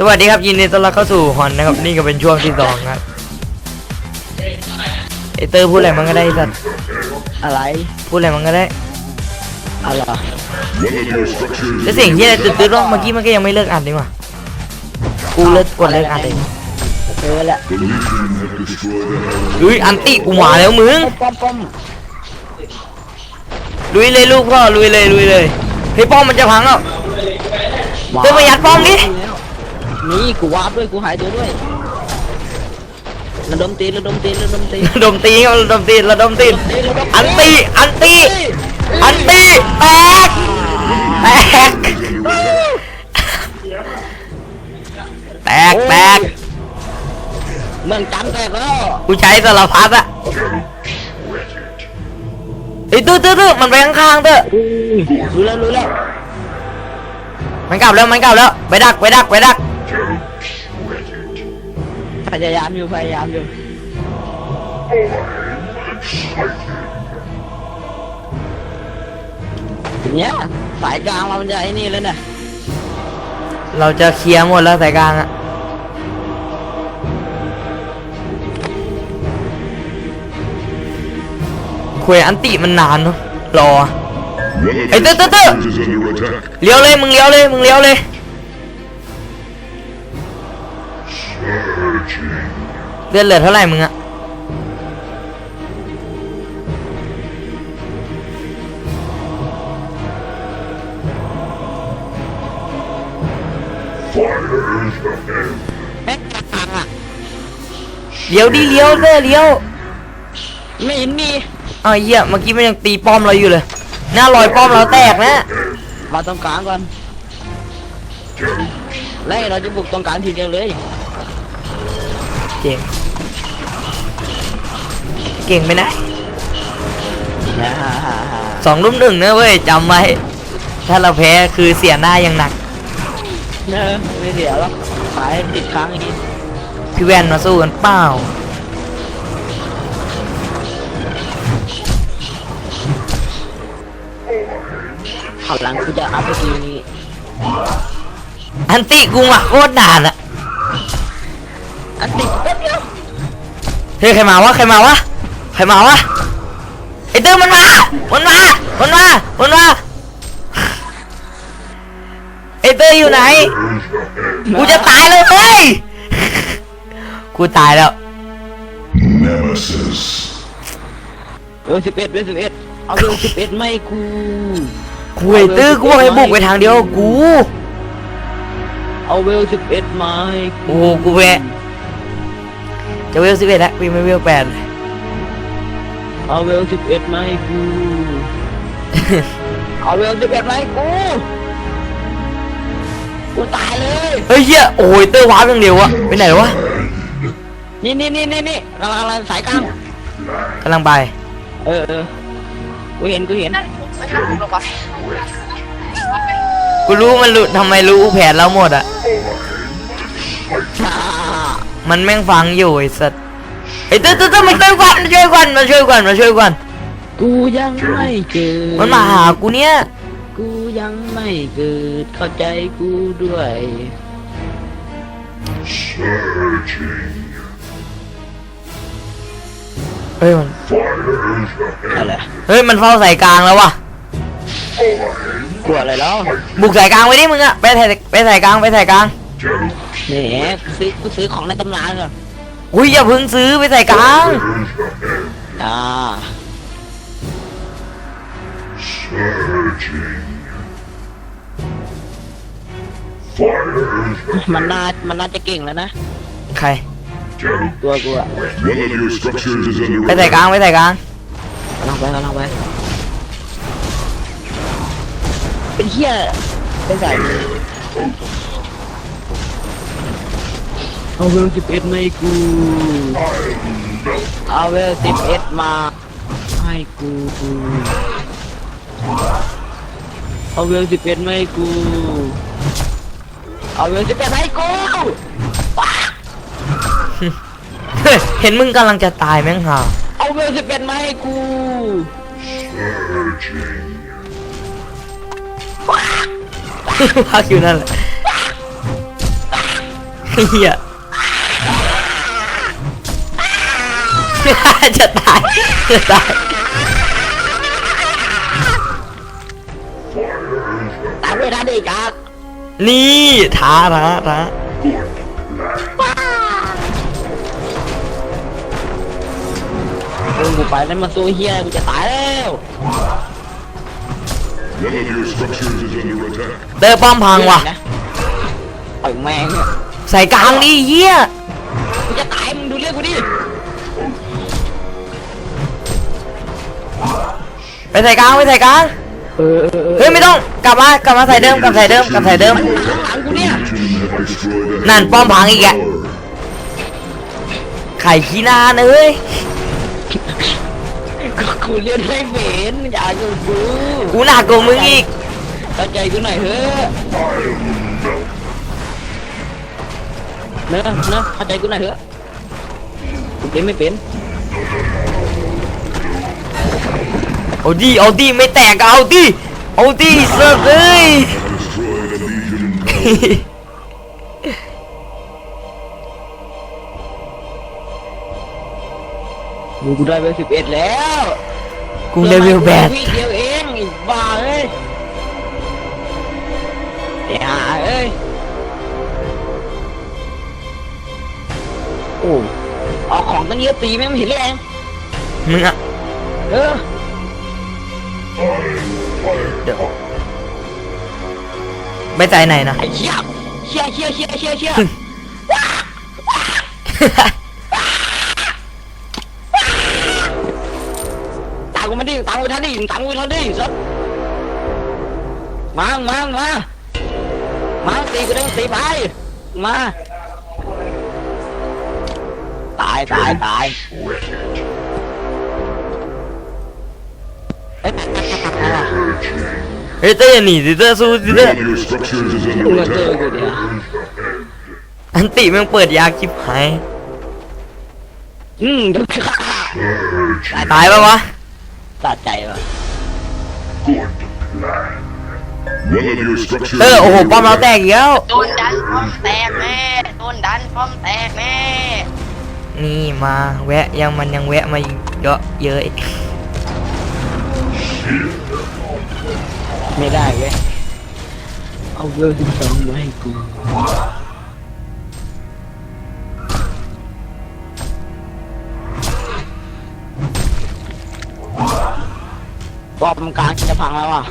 สวัสดีครับยินดีต้อนรับเข้าสู่ฮอนนะครับนี่ก็เป็นช่วงที่สองครับไอเตอร์พูดอะไรมันก็ได้ไอ้สัตว์อะไรพูดอะไรมันก็ได้อะไรแล้วเสียงที่อะไรตื่นๆร้องเมื่อกี้มันก็ยังไม่เลิกอัดดีกว่ากูเลิกกดเลิกอัดเองเออแหละอุ้ยอันติกูมาแล้วมึงป้อมป้อมลุยเลยลูกพ่อลุยเลยลุยเลยเฮ้ยป้อมมันจะพังแล้วเตอร์มายัดป้อมดิ นี่กูวาร์ปด้วยกูหายตัวด้วยระดมตีนระดมตีนระดมตีนระดมตีครับระดมตีระดมตีอันตีอันตีอันตีแตกแตกแตกแตกเมืองจันทร์แตกแล้วกูใช้สารพัดอะไอ้ยตื้อตื้อตื้อมันไปข้างๆเต้อรู้แล้วรู้แล้วมันกลับแล้วมันกลับแล้วไปดักไปดักไปดัก พยายามอยู่พยายามอยู่เนี่ยสายกลางเรามันจะไอ้นี่เลยนะเราจะเคลียร์หมดแล้วสายกลางอะคุยอันติมันนานเนอะรอไอ้เต้อเต้อเต้อ is under attack. เลี้ยวเลยมึงเลี้ยวเลยมึงเลี้ยวเลย เลือดเหลือเท่าไหร่มึงอะเอ๊ะกลางอะเลี้ยวดิเลี้ยวเต้อเลี้ยวไม่เห็นมีอ้าวเหี้ยเมื่อกี้มันยังตีป้อมเราอยู่เลยหน้ารอยป้อมเราแตกนะมาตรงกลางก่อนแล้วเราจะบุกตรงกลางทีเดียวเลย เก่ง เก่งไปไหนฮ่าฮ่าฮ่าฮ่าสองรุ่มหนึ่งนะเว้ยจำไว้ ถ้าเราแพ้คือเสียหน้าอย่างหนักเนอะไม่เสียหรอกขายติดค้างอีกพี่แวนมาสู้กันเปล่าขับหลังกูจะอัพไปทีนี้อันติกูมาโคตรด่านอะ เฮ้ยใครมาวะใครมาวะใครมาวะไอเตอร์มันมามันมามันมามันมาไอเตอร์อยู่ไหนกูจะตายเลยเฮ้ยกูตายแล้ว Nemesis. เออสิบเอ็ดเวสิบเอ็ดเอาเวสิบเอ็ดไม่กูกูไอเตอร์กูบอกให้บุกไปทางเดียวกับกูเอาเวลสิบเอ็ดไม่โอ้โหกูแวะ จะเวลสิบเอ็ดแล้วพี่ไม่เวลแปดเลยเอาเวลสิบเอ็ดไม่กู เอาเวลสิบเอ็ดไม่กู กูตายเลย เฮ้ยเหี้ยโอ้ยเตอร์วาร์ปอย่างเดียวอะไปไหนวะนี่นี่นี่นี่นี่กำลังกำลังสายกลางกำลังไปเออเออกูเห็นกูเห็นกูรู้มันรู้ทำไมรู้แผนเราหมดอะ อ่า มันแม่งฟังอยู่ไอ้สัสไอ้เตอร์เตอร์เตอร์มาช่วยกันมาช่วยกันมาช่วยกันมาช่วยกันกูยังไม่เกิดมันมาหากูเนี่ย กูยังไม่เกิดเข้าใจกูด้วย Surging. เฮ้ยมันอะไรเฮ้ยมันเฝ้าสายกลางแล้ววะกลัวอะไรแล้วบุกสายกลางไว้ดิมึงอะไปสายไปสายกลางไปสายกลาง แหมกูซื้อกูซื้อของในตำนานก่อนอุ้ยอย่าเพิ่งซื้อไปสายกลางอ่า Surging. Fire. มันน่ามันน่าจะเก่งแล้วนะ ใครตัวกูอะ One of your structures is ไป under สายกลางไปสายกลางกำลังไปกำลังไปเป็นเหี้ยเป็นสาย เอาเวลสิบเอ็ดไม่กูเอาเวลสิบเอ็ดมาให้กูเอาเวลสิบเอ็ดไม่กู เอาเวลสิบเอ็ดให้กูเฮ้ยเห็นมึงกำลังจะตายแม่งห่าเอาเวลสิบเอ็ดมาให้กู surging. พักอยู่นั่นแหละเฮีย จะตาย จะตาย ตามด้วยท่านอีกครับนี่ท้าท้าท้าเออกูไปแล้วมาสู้เฮียกูจะตายแล้ว One of your structures is under attack. เตอร์ป้อมพังว่ะนะต่อยแมงเนี่ยใส่กลางดิเฮียกูจะตายมึงดูเรื่องกูดิ ไปใส่กลางไปใส่กลางเออเออเออเฮ้ยไม่ต้องกลับมากลับมาใส่เดิมกลับใส่เดิมกลับใส่เดิมข้างหลังกูเนี่ย Legion have destroyed a นั่นป้อมพังอีกอะ tower. ไข่ขี้หนานเอ้ยก็กูเรียนไม่เป็นอย่าอยู่กูกูหนักกว่ามึงอีกเข้าใจกูหน่อยเฮ้ยเนอะเนอะเข้าใจกูหน่อยเถอะกูเล่นไม่เป็น เอาดิเอาดิไม่แตกก็เอาดิเอาดิเสิร์ฟเลย Destroyed a legion tower. กูได้เบอร์สิบเอ็ดแล้วกูเลเวลแบดวิ่งเดียวเองอีกบ้าเอ้ยอย่าเอ้ยโอ้เอาของตั้งเยอะตีแม่งไม่เห็นเลยเองมึงอะเออ เดี๋ยวไม่ใจไหนนะไอ้เชี่ยเชี่ยเชี่ยเชี่ยเชี่ยเชี่ยตามกูมาดิตามกูทันดิตามกูทันดิสัสมามามามาตีกูได้ตีไปมา ตายตายตาย อ้ยเฮ้ยเตอร์อย่าหนีสิเตอร์สู้สิเตอ One ร์ of your structures is กู under มาเจอ attack. กูเดียวอันติแม่งเปิดยากชิบหายอืมดูค่ะตายปะวะ สะใจว่ะ One of your structures เตอร์โอ้โหป้อมเราแตกอีกแล้วโดนดันป้อมแตกแน่โดนดันป้อมแตกแน่นี่มาแวะยังมันยังแวะมาเยอะเยอะอีก ไม่ได้เว้ย เอาเวลสิบสองมาให้กูรอบกลางจะพังแล้วอะ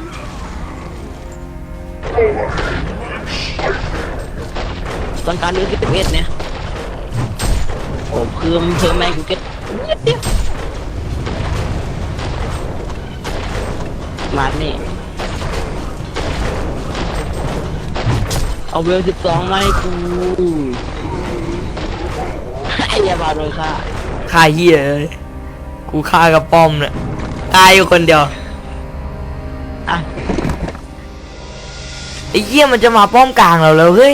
ตอนการเลือกที่สิบเอ็ดเนี่ยโอ้เพิ่มเพิ่มแม่งกูเก็ตนิดเดียว มานี่ เอาเวลสิบสองมาให้กูไอ้ยาบาโดยค่ะฆ่าเฮียเลยกูฆ่ากับป้อมเนี่ยตายอยู่คนเดียวอะไอ้เหี้ยมันจะมาป้อมกลางเราแล้วเฮ้ย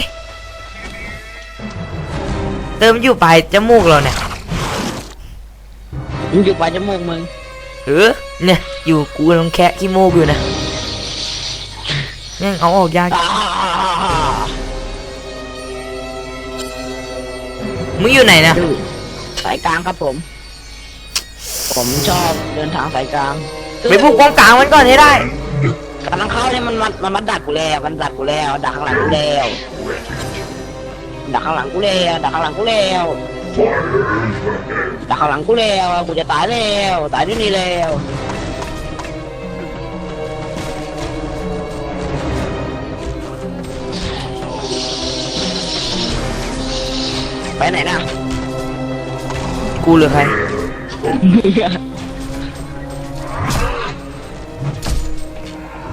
เติมนอยู่ปลายจมูกเราเนี่ยมึงอยู่ปลายจมูกมึงเออ เนี่ย อยู่กูกำลังแคะขี้มูกอยู่นะยังเอาออกยากอ่ามึงอยู่ไหนนะสายกลางครับผม ผมชอบเดินทางสายกลางไปบุกป้อมกลางมันก่อนให้ได้กำลังเข้าเนี่ยมันมันมันมันดักกูแล้วมันดักกูแล้วดักข้างหลังกูแล้วดักข้างหลังกูแล้วดักข้างหลังกูแล้ว ดักข้างหลังกูแล้วกูจะตายแล้วตายด้วยนี่แล้วไปไหนนะกูหรือใคร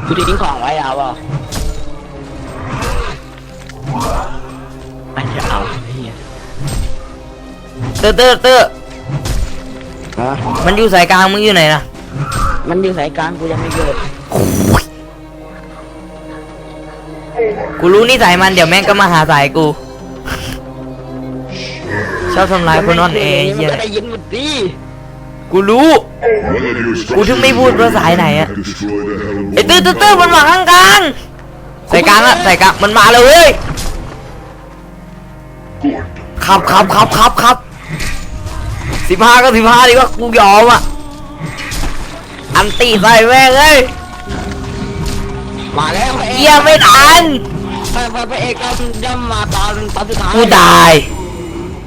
กูทิ้งของไว้เอาเปล่าไม่จะเอา เหี้ยเตอร์เตอร์เตอร์ฮะมันอยู่สายกลางมึงอยู่ไหนนะมันอยู่สายกลางกูยังไม่เกิดโอ้ยกูรู้นิสัยมันเดี๋ยวแม่งก็มาหาสายกู ชอบทำลายคนอ่อนแอมัเหี้ยก็ได้ยินหมดดิกูรู้ One of your กูถึงไม่พูด structures ภาษาไหนอะ have destroyed a hell ไอ้ตื้อตื้อตื้อมันมาข้างกลางใส่กลางอะใส่กลางมันมาเลยเว้ยขับขับขับขับขับ สิบห้าก็สิบห้าดีกว่ากูยอมอะ อันตีใส่แม่งเอ้ยมาแล้วพระเอกเยี่ยไม่ทันพระพระพระเอกก็ย่ำมาตอนตอนสุดท้ายกูตาย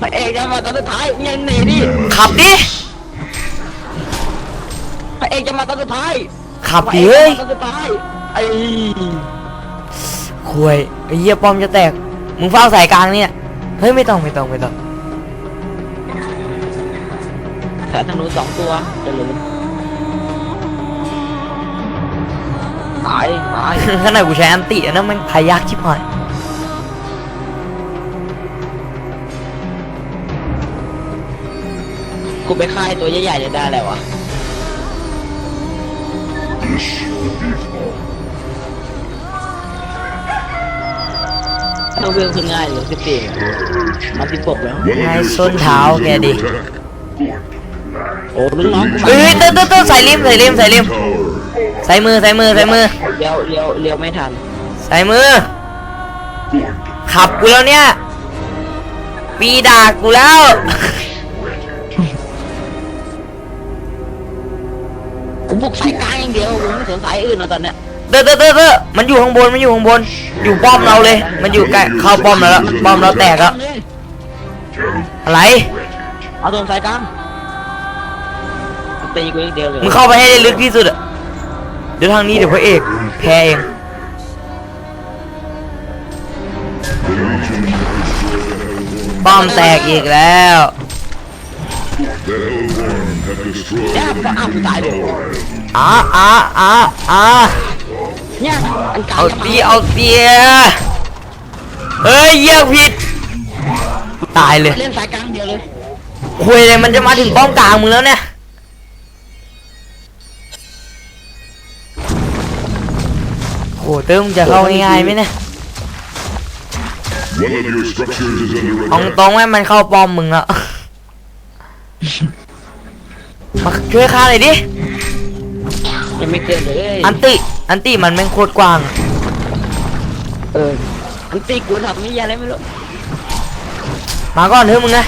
พระเอกย่ำมาตอนสุดท้ายมึงยังหนีดิขับดิพระเอกจะมาตอนสุดท้ายขับพระดิเอกเฮ้ยจะมาตอนสุดท้ายไอ้คุยไอ้เหี้ยป้อมจะแตกมึงเฝ้าสายกลางเนี่ยเฮ้ยไม่ต้องไม่ต้องไม่ต้อง สายธนูสองตัวจะลืมตายตายข้างในกูใช้อันตีนะมันพายากชิบหายกูไปฆ่าไอ้ตัวใหญ่ๆจะได้แล้ววะ This would เวลขึ้นง่ายเหลือสิบสี่มันติดปกแล้วง่ายส้นเท้า is แกดิ โอ้ลูกน้องกูเฮ้ยเต้นเต้นเต้นใส่ริมใส่ริมใส่ริม Tower. ใส่มือใส่มือใส่มือเลี้ยวเลี้ยวเลี้ยวไม่ทัน ใส่มือ ขับกูแล้วเนี่ยปีด่ากูแล้วกูบุกสายกลางอย่างเดียวกูไม่สนสายอื่นแล้วตอนเนี้ยเต้นเต้นเต้นเต้นมันอยู่ข้างบนมันอยู่ข้างบน อยู่ป้อมเราเลย มันอยู่ใกล้เข้าป้อมเราแล้วป้อมเราแตกแล้วอะไรเอาตัวสายกลาง ตีกูอย่างเดียวเลยมึงเข้าไปให้ได้ลึกที่สุดอะเดี๋ยวทางนี้เดี๋ยวพระเอกแพ้เอง ป้อมแตกอีกแล้ว The Hellborn have destroyed เนี่ยก็อ้าวกูตายเลยอ่าอ่าอ่าอ่าเนี่ยอันกลางเอาจะตีเอาเตียเฮ้ยเยี่ยผิดกูตายเลย เล่นสายกลางเดียวเลย คุยเลยมันจะมาถึงป้อมกลางมึงแล้วเนี่ย หเติมงจะเข้าง่ายๆไหมเนี่ย One of your structures is under เอา attack. ตรงๆไหมมันเข้าป้อมมึงแล้วมาช่วยข้าหน่อยดิยังไม่เกินเลยอันติอันติมันแม่งโคตรกว้าง เอออันตีกูทำนี่อะไรไม่รู้มาก่อนเถอะมึงนะ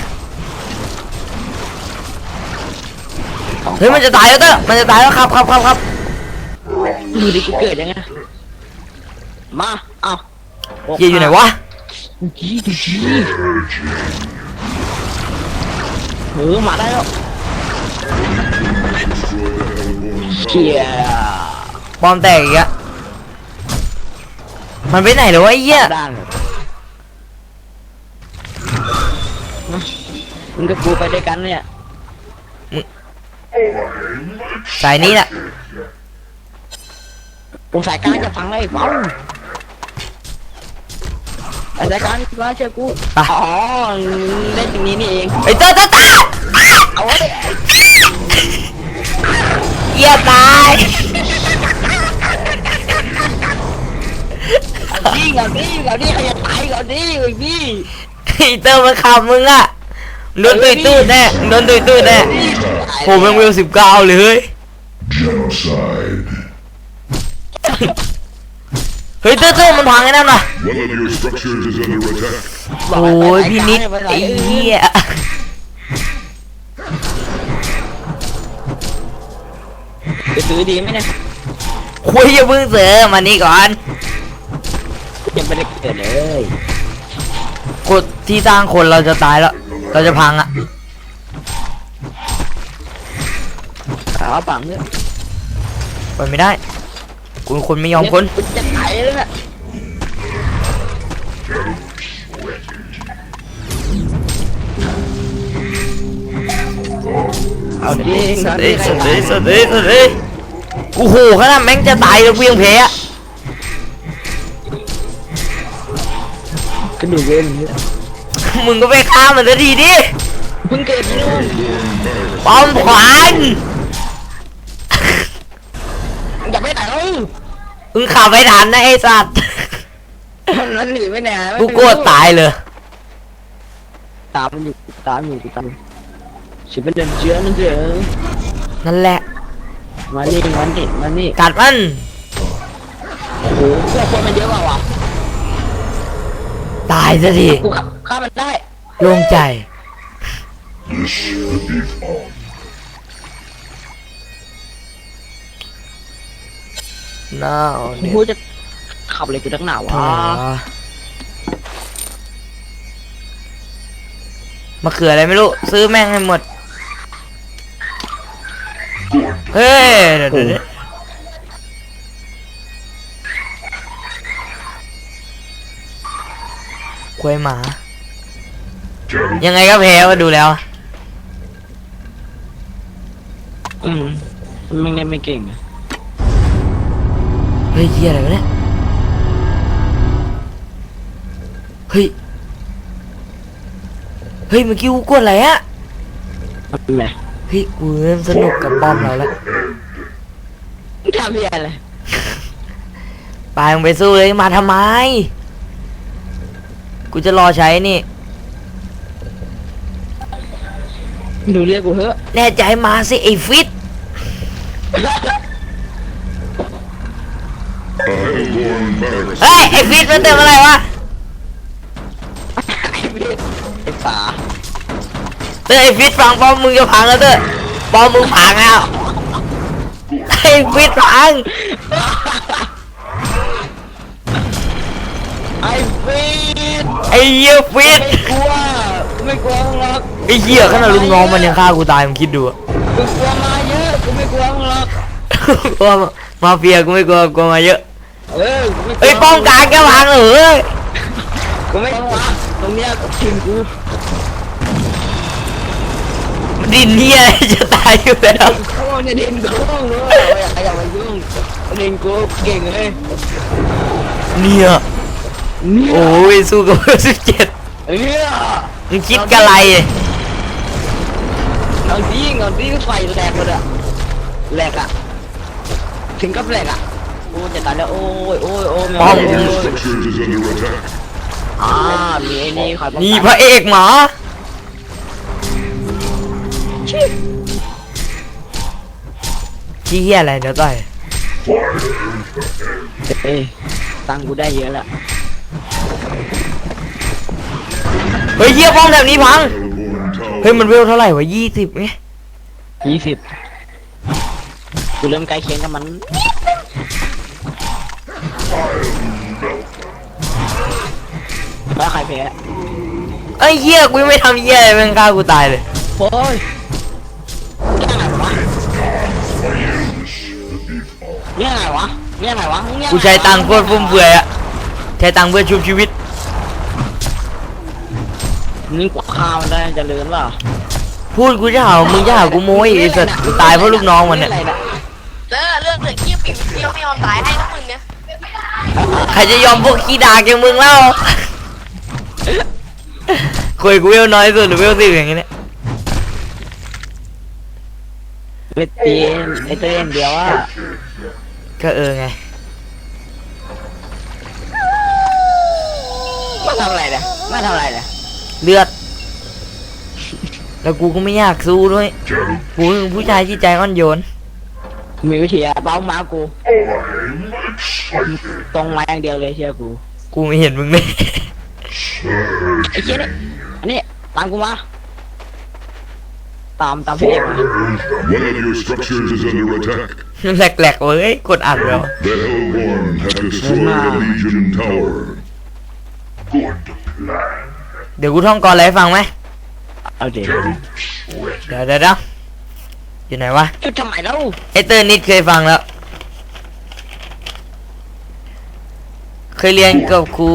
เฮ้ยมันจะตายแล้วเต้อมันจะตายแล้วครับครับครับครับดูดิกูเกิดยังไง มาเอาเฮียอยู่ไหนวะจีจีเออมาได้แล้วเชียป้อมแตกอีกอะมันไปไหนแล้ววะไอ้เหี้ยด้านมึงกับกูไปด้วยกันเนี่ยสายนี้แหละกูสายกลางจะฟังไอ้เป้า ไอ้สายกลางนี่ว่าเชื่อกูอ๋อเล่นอย่างนี้นี่เองไอ้เต้อเต้อเต้อเอาไว้เหี้ยตายนี่ก่อนนี่ก่อนนี่ใครจะตายก่อนนี่ไอ้พี่ไอ้เต้อมันขับมึงอะโดนตุยตู้แน่โดนตุยตู้แน่โหแม่งเวลสิบเก้าเลยเฮ้ย Genocide. เฮ้ยเต้อเต้อมันพังไอ้นั่นน่ะ One of your structures is under attack. โอ้ยพี่นิดไอ้เหี้ยจะซื้อดีไหมเนี่ยคุยอย่าเพิ่งเสือมานี่ก่อน ยังไม่ได้เกิดเลยกดที่สร้างคนเราจะตายแล้ว เราจะพังอะขาวปังเนี่ยไปไม่ได้ คุณคนไม่ยอมคน จะตาย เลยนะเอาดิสเดสเดสเดสเดสกูโหขนาดแม่งจะตายแล้วกูยังแพ้อะก็ดูเวรเนี่ยมึงก็ไปฆ่ามันสักทีดิเพิ่งเกิดที่นู่นป้อมขวาน อย่าไปไหนเอ้ย มึงขับไปทันนะไอ้สัตว์มันหนีไปไหนกูกลัวตายเลยตามมันอยู่ตามอยู่กูตามฉันเป็นเดินเชื้อนั่นเถอะนั่นแหละ มานี่มานี่มานี่กัดมันโอ้โหพวกคนมันเยอะกว่าวะตายสักทีกูขับฆ่ามันได้โล่งใจ This should be fun. น้าเนี่ยกูจะขับเลยกูตั้งหนาวอ๋ะอมะเขืออะไรไม่รู้ ซื้อแม่งให้หมด เฮ้ย เดี๋ยวเดี๋ยวเดี๋ยวควยหมา Cattle ยังไงก็แพ้มาดูแล้วอืมมึงเล่นไม่เก่งอะ เฮ้ยเฮียอะไรวะเนี่ย เฮ้ย เฮ้ยเมื่อกี้กูกดอะไรอะทำไมเฮ้ยกูเริ่มสนุกกับป้อมเราแล้วมึงทำเพี้ยอะไรไปมึงไปสู้เลยมาทำไม กูจะรอใช้นี่ ดูเรียกกูเถอะ แน่ใจมาสิไอ้ฟิต A hellborn barracks. เฮ้ยไอ้ฟิตมันเติมอะไรวะไอ้เบี้ยไอ้ป่าเตอไอ้ฟิตฟังป้อมมึงจะพังแล้วเตอป้อมมึงพังแล้วไอ้ฟิตพังไอ้ฟีดไอ้เหี้ยฟิตไม่กลัวไม่กลัวมึงหรอกไอ้เหี้ยขนาดลูกน้องมันยังฆ่ากูตายมึงคิดดูอะกูกลัวมาเยอะกูไม่กลัวมึงหรอก กลัวมาเฟียกูไม่กลัวกลัวมาเยอะ เออกูไม่กลัวเอ้ยป้องกันก็พังเลยกูไม่กลัวตรงเนี้ยกูทีมกูดินเหี้ยอะไรจะตายอยู่แล้วโอ้เนี่ยดินกูเลยอย่าอย่ามายุ่งดินกูเก่งเลยเนี่ยเนี่ยโอ้ยสู้กับเบอร์สิบเจ็ดเนี่ยมึงคิดกะไรเอาดิเอาดิไฟแหลกหมดอะแหลกอะถึงกับแหลกอะโอ้จะตายแล้วโอ้ยโอ้ยโอ้ยป้อม All your structures is under attack. อ่ามีไอ้นี่คอยป้องกันี่พระเอกหมาชี้เหี้ยอะไรเดี๋ยวต่อยเอ้ยตังค์กูได้เยอะละเฮ้ยเหี้ยป้อมแบบนี้พัง Hellborn tower. เฮ้ยมันเวลเท่าไหร่วะยี่สิบไงยี่สิบกูเริ่มใกล้เคียงกับมัน แล้วใครแพ้ไอ้ยเหี้ยกูยังไม่ทำเหี้ยอะไรแม่งฆ่ากูตายเลยโอ้ยแย่ไงวะแย่ไงวะแย่ไงวะแย่ไงวะกูใช้ตังค์โคตรฟุ่มเฟือยอะใช้ตังค์เพื่อชุบชีวิตนี่กว่าข้าวมันได้เจะเลือนเปล่าพูดกูจะหาว่ามึงจะหากูโม้อีกไอ้สัตว์กูตายเพราะลูกน้องมันเนี่ยอะไระเจอเรื่องเหลือเกี้ยวปิ่มเกี้ยวไม่ยอมตายให้นะมึงเนี่ย ใครจะยอมพวกขี้ดากอย่างมึงเล่าคุยกูเวลน้อยสุดหรือเวลสิบอย่างเงี้ยเวทตีนไอเต้นเดียวอะก็เออไงมาทำอะไรเนี่ยมาทำอะไรเนี่ยเลือด แล้วกูก็ไม่อยากสู้ด้วย Cattle. กูเป็นผู้ชายที่ใจอ่อนโยน มีวิธีอะเป้ามากูตรงมาอย่างเดียวเลยเชื่อกูกูไม่เห็นมึงเลยไอ้เชี่ยนี่อันนี้ตามกูมาตามตามพี่เอกมา One of your structures is under attack. แหลกๆเว้ยกดอัดแล้ว The Hellborn have destroyed a Legion tower. Good plan. เดี๋ยวกูท่องก่อนเลยให้ฟังไหมเอาเดี๋ยวเดี๋ยวเดี๋ยวเดี๋ยว อยู่ไหนวะจุดทำไมเล่าไอเตอร์นิดเคยฟังแล้ว เคยเรียนกับครู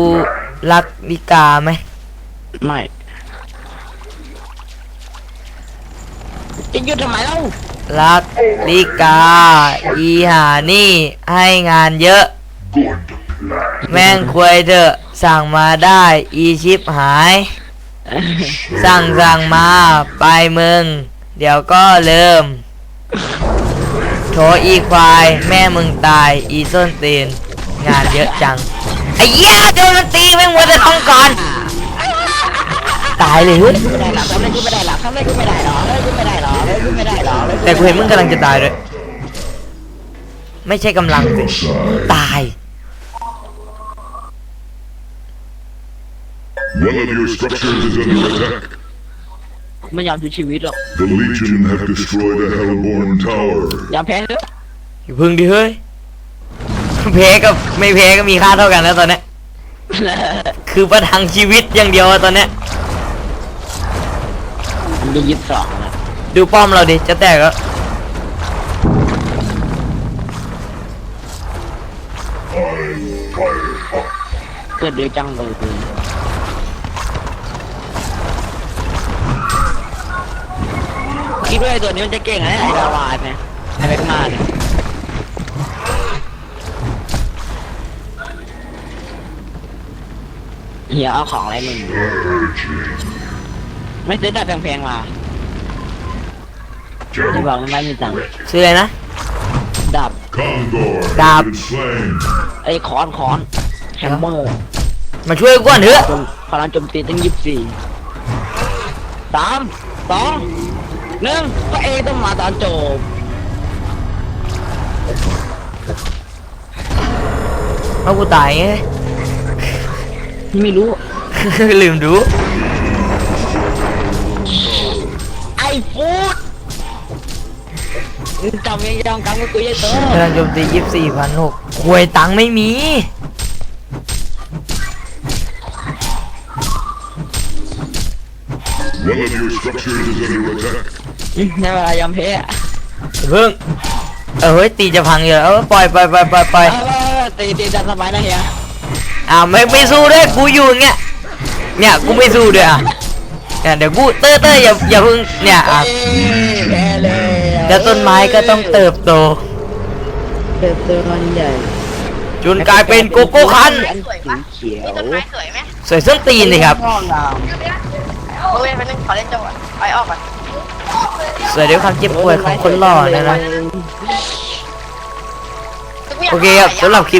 รักวิกาไหมไม่จะหยุดทำไมเล่ารักลิกา อีหานี่ ให้งานเยอะ Good plan. แม่งควยเถอะ สั่งมาได้ อีชิปหาย สั่งสั่งมา ไปมึง เดี๋ยวก็เริ่ม โถอีควาย แม่มึงตาย อีส้นตีน งานเยอะจัง ไอ้เหี้ยโดนมันตีแม่งมัวแต่ท่องก่อน ตายเลยเฮ้ยไม่ได้หรอกทำอะไรกูไม่ได้หรอกทำอะไรกูไม่ได้หรอกทำอะไรกูไม่ได้หรอกทำอะไรกูไม่ได้หรอกแต่กูเห็นมึงกำลังจะตายด้วยไม่ใช่กำลังสิตาย One of your structures is under attack. ไม่ยอมชูชีวิตหรอก The Legion have destroyed a Hellborn tower. ยอมแพ้เถอะอย่าพึ่งดิเฮ้ยแพ้กับไม่แพ้ก็มีค่าเท่ากันแล้วตอนเนี้ยคือประทังชีวิตอย่างเดียวอะตอนเนี้ยมันจะยึดสองนะดูป้อมเราดิจะแตกแล้วเกิดเดียวจังเลย คิดว่าไอ้ตัวนี้มันจะเก่งนะไอ้ดาวานเนี่ยไอ้แม็กมาเนี่ยเฮียเอาของอะไรมึงไม่ซื้อดาบแพงๆมาที่บอกไม่มีตังค์ซื้ออะไรนะดาบ Condor Đạp. has been slain. ไอ้คอนคอนแฮมเมอร์มาช่วยกูก่อนเถอะจมพลังโจมตีตั้งยี่สิบสี่สามสอง หนึ่งก็เอต้องมาตอนจบเอากูตายไงไม่รู้ ลืมดูไอ้ฟูดมึงจำยังยังกังก็คือยัยเตอพลังโจมตียี่สี่พันหกควยตังค์ไม่มี One of your structures is under attack. ในเวลายอมแพ้อย่าเพิ่งเออเฮ้ยตีจะพังอยู่แล้วเออปล่อยปล่อยปล่อยปล่อยปล่อยเออตีตีดันสบายนะเฮียอ่าไม่ไม่สู้ด้วยกูอยู่อย่างเงี้ยเนี่ยกูไม่สู้ด้วยอะเนี่ยเดี๋ยวกูเต้อเต้ออย่าอย่าเพิ่งเนี่ยอะเอ้ยแพ้เลยแล้วต้นไม้ก็ต้องเติบโต เติบโตมันใหญ่จนกลายเป็นโกโก้คันอันสีเขียวนี่ต้นไม้สวยไหมสวยส้นตีนเลยครับ ห้องน้โอ้ยไปนึงขอเล่นโจ้อะไปออกก่อน สวยด้วยความเจ็บำปวดของคนหล่อนะนะโอเคครับสำหรับคลิป